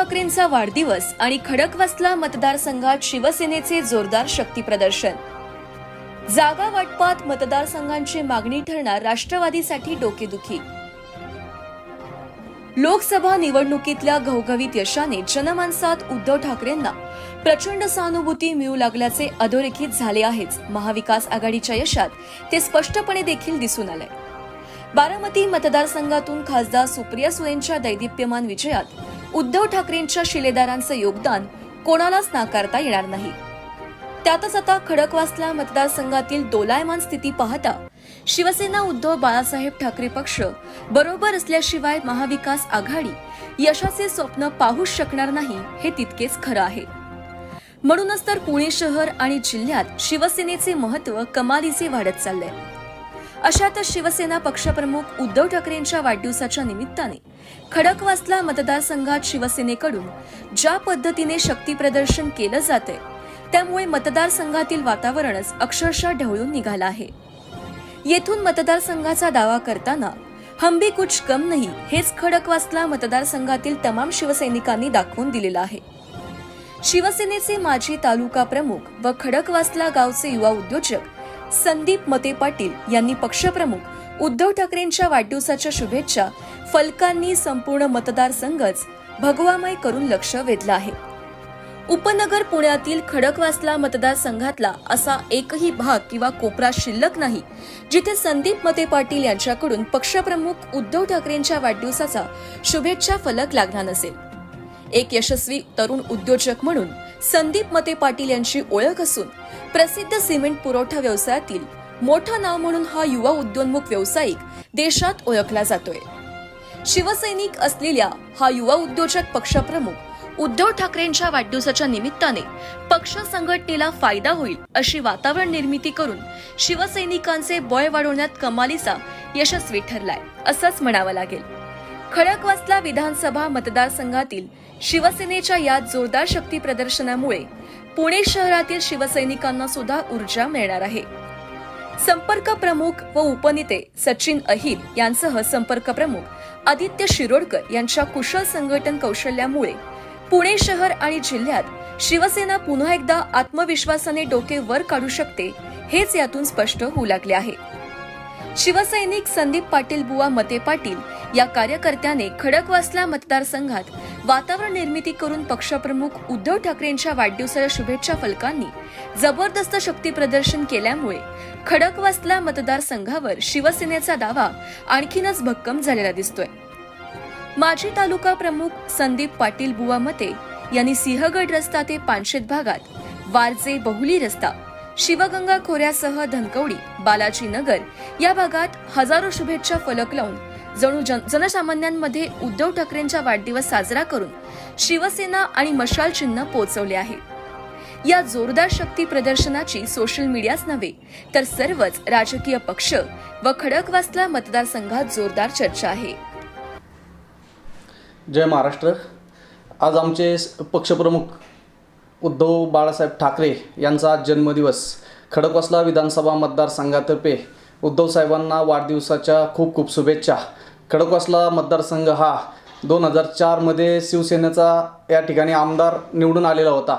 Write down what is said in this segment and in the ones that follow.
ठाकरेंचा वाढदिवस आणि खडकवासला मतदारसंघात शिवसेनेचे जोरदार शक्तीप्रदर्शन जागा वाटपात मतदारसंघांची मागणी ठरणार राष्ट्रवादीसाठी डोकेदुखी. लोकसभा निवडणुकीतल्या घवघवीत यशाने जनमानसात उद्धव ठाकरेंना प्रचंड सहानुभूती मिळू लागल्याचे अधोरेखित झाले आहेच महाविकास आघाडीच्या यशात ते स्पष्टपणे देखील दिसून आलंय. बारामती मतदारसंघातून खासदार सुप्रिया सुळेंच्या दैदिप्यमान विजयात उद्धव ठाकरेंच्या शिलेदारांचं योगदान कोणालाच नाकारता येणार नाही. त्यातच आता खडकवासला मतदारसंघातील दोलायमान स्थिती पाहता शिवसेना उद्धव बाळासाहेब ठाकरे पक्ष बरोबर असल्याशिवाय महाविकास आघाडी यशाचे स्वप्न पाहूच शकणार नाही हे तितकेच खरं आहे. म्हणूनच तर पुणे शहर आणि जिल्ह्यात शिवसेनेचे महत्त्व कमालीचे वाढत चाललंय. अशातच शिवसेना पक्षप्रमुख उद्धव ठाकरेंच्या वाढदिवसाच्या निमित्ताने खडकवासला मतदारसंघात शिवसेनेकडून ज्या पद्धतीने शक्तीप्रदर्शन केलं जाते त्यामुळे मतदारसंघातील वातावरणच अक्षरशः ढवळून निघालं आहे. येथून मतदारसंघाचा दावा करताना हंबी कुछ कम नाही हेच खडकवासला मतदारसंघातील तमाम शिवसैनिकांनी दाखवून दिलेलं आहे. शिवसेनेचे माजी तालुका प्रमुख व खडकवासला गावचे युवा उद्योजक संदीप मते पाटील यांनी पक्षप्रमुख उद्धव ठाकरेंच्या वाढदिवसाच्या शुभेच्छा फलकांनी संपूर्ण मतदारसंघच भगवामय करून लक्ष वेधलं आहे. उपनगर पुण्यातील खडकवासला मतदारसंघातला असा एकही भाग किंवा कोपरा शिल्लक नाही जिथे संदीप मते पाटील यांच्याकडून पक्षप्रमुख उद्धव ठाकरेंच्या वाढदिवसाचा शुभेच्छा फलक लागला नसेल. एक यशस्वी तरुण उद्योजक म्हणून संदीप मते पाटील यांची ओळख असून प्रसिद्ध सिमेंट पुरवठा व्यवसायातील मोठं नाव म्हणून हा युवा उद्योन्मुख व्यावसायिक देशात ओळखला जातोय. शिवसैनिक असलेल्या हा युवा उद्योजक पक्षप्रमुख उद्धव ठाकरेंच्या वाढदिवसाच्या निमित्ताने पक्ष संघटनेला फायदा होईल अशी वातावरण निर्मिती करून शिवसैनिकांचे बळ वाढवण्यात कमालीचा यशस्वी ठरलाय असंच म्हणावं लागेल. खडकवासला विधानसभा मतदारसंघातील शिवसेनेच्या या जोरदार शक्ती प्रदर्शनामुळे पुणे शहरातील शिवसैनिकांना सुद्धा ऊर्जा मिळणार आहे. संपर्क प्रमुख व उपनेते सचिन अहिर यांसह संपर्क प्रमुख आदित्य शिरोडकर यांच्या कुशल संघटन कौशल्यामुळे पुणे शहर आणि जिल्ह्यात शिवसेना पुन्हा एकदा आत्मविश्वासाने डोके वर काढू शकते हेच यातून स्पष्ट होऊ लागले आहे. शिवसैनिक संदीप पाटील बुवा मते पाटील या कार्यकर्त्याने खडकवासला मतदारसंघात वातावरण निर्मिती करून पक्षप्रमुख उद्धव ठाकरेंच्या वाढदिवसाच्या शुभेच्छा फलकांनी जबरदस्त शक्ती प्रदर्शन केल्यामुळे खडकवासला मतदारसंघावर शिवसेनेचा दावा आणखीनच भक्कम झालेला दिसतोय. माजी तालुका प्रमुख संदीप पाटील बुवा मते यांनी सिंहगड रस्ता ते पानशेत भागात वारजे बहुली रस्ता शिवगंगा खोऱ्यासह धनकवडी बालाजी नगर या भागात हजारो शुभेच्छा फलक लावून जणू जन जनसामान्यांमध्ये उद्धव ठाकरेंचा वाढदिवस साजरा करून शिवसेना आणि मशाल चिन्ह पोहोचवले आहे. या जोरदार शक्ती प्रदर्शनाची सोशल मीडियाच नव्हे तर सर्वच राजकीय पक्ष व खडकवासला मतदारसंघात जोरदार चर्चा आहे. जय महाराष्ट्र. आज आमचे पक्षप्रमुख उद्धव बाळासाहेब ठाकरे यांचा आज जन्मदिवस खडकवासला विधानसभा मतदारसंघातर्फे उद्धव साहेबांना वाढदिवसाच्या खूप खूप शुभेच्छा. खडकवासला मतदारसंघ हा दोन हजार चारमध्ये शिवसेनेचा या ठिकाणी आमदार निवडून आलेला होता.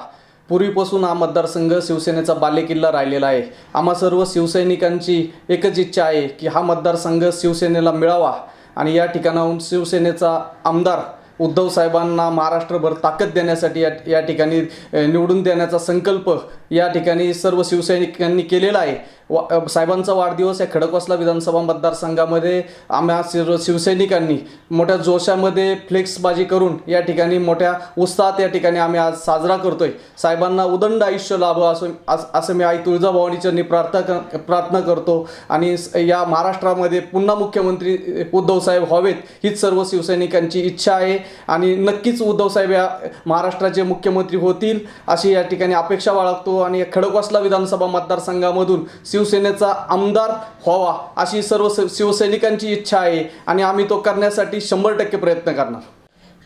पूर्वीपासून हा मतदारसंघ शिवसेनेचा बालेकिल्ला राहिलेला आहे. आम्हा सर्व शिवसैनिकांची एकच इच्छा आहे की हा मतदारसंघ शिवसेनेला मिळावा आणि या ठिकाणाहून शिवसेनेचा आमदार उद्धव साहेबांना महाराष्ट्रभर ताकद देण्यासाठी या या ठिकाणी निवडून देण्याचा संकल्प या ठिकाणी सर्व शिवसैनिकांनी केलेला आहे. वा साहेबांचा वाढदिवस या खडकवासला विधानसभा मतदारसंघामध्ये आम्हा सर्व शिवसैनिकांनी मोठ्या जोशामध्ये फ्लेक्सबाजी करून या ठिकाणी मोठ्या उत्साहात या ठिकाणी आम्ही आज साजरा करतोय. साहेबांना उदंड आयुष्य लाभो असं असं मी आई तुळजाभवानीचरणी प्रार्थना क- प्रार्थना करतो आणि स- या महाराष्ट्रामध्ये पुन्हा मुख्यमंत्री उद्धव साहेब व्हावेत हीच सर्व शिवसैनिकांची इच्छा आहे. आणि नक्कीच उद्धव साहेब या महाराष्ट्राचे मुख्यमंत्री होतील अशी या ठिकाणी अपेक्षा बाळगतो. आणि खडकवासला विधानसभा मतदारसंघामधून शिवसेनेचा आमदार व्हावा अशी सर्व शिवसैनिकांची इच्छा आहे. आणि आम्ही तो करण्यासाठी शंभर टक्के प्रयत्न करणार.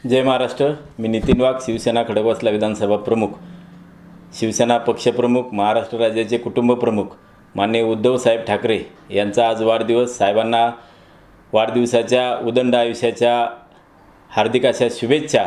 जय महाराष्ट्र. मी नितीन वाघ शिवसेना खडकवासला विधानसभा प्रमुख. शिवसेना पक्षप्रमुख महाराष्ट्र राज्याचे कुटुंब प्रमुख. माननीय उद्धवसाहेब ठाकरे यांचा आज वाढदिवस. साहेबांना वाढदिवसाच्या उदंड आयुष्याच्या हार्दिक अशा शुभेच्छा.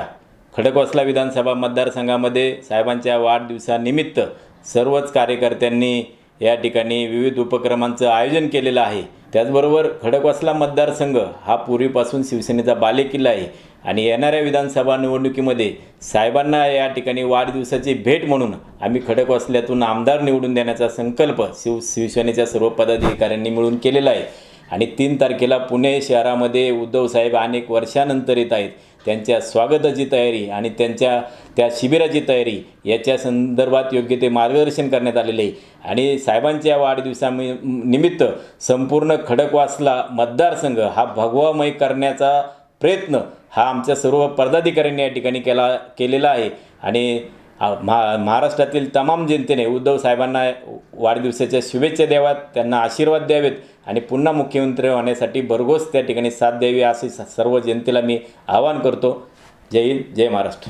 खडकवासला विधानसभा मतदारसंघामध्ये साहेबांच्या वाढदिवसानिमित्त सर्वच कार्यकर्त्यांनी या ठिकाणी विविध उपक्रमांचं आयोजन केलेलं आहे. त्याचबरोबर खडकवासला मतदारसंघ हा पूर्वीपासून शिवसेनेचा बालेकिल्ला आहे आणि येणाऱ्या विधानसभा निवडणुकीमध्ये साहेबांना या ठिकाणी वाढदिवसाची भेट म्हणून आम्ही खडकवासल्यातून आमदार निवडून देण्याचा संकल्प शिव शिवसेनेच्या सर्व पदाधिकाऱ्यांनी मिळून केलेला आहे. आणि तीन तारखेला पुणे शहरामध्ये उद्धवसाहेब अनेक वर्षानंतर येत आहेत. त्यांच्या स्वागताची तयारी आणि त्यांच्या त्या शिबिराची तयारी याच्या संदर्भात योग्य ते मार्गदर्शन करण्यात आलेले आहे. आणि साहेबांच्या वाढदिवसा निमित्त संपूर्ण खडकवासला मतदारसंघ हा भगवामय करण्याचा प्रयत्न हा आमच्या सर्व पदाधिकाऱ्यांनी या ठिकाणी केला केलेला आहे. आणि महा महाराष्ट्रातील तमाम जनतेने उद्धव साहेबांना वाढदिवसाच्या शुभेच्छा द्याव्यात त्यांना आशीर्वाद द्यावेत आणि पुन्हा मुख्यमंत्री होण्यासाठी भरघोस त्या ठिकाणी साथ द्यावी असे स- सर्व जनतेला मी आवाहन करतो. जय हिंद जय महाराष्ट्र.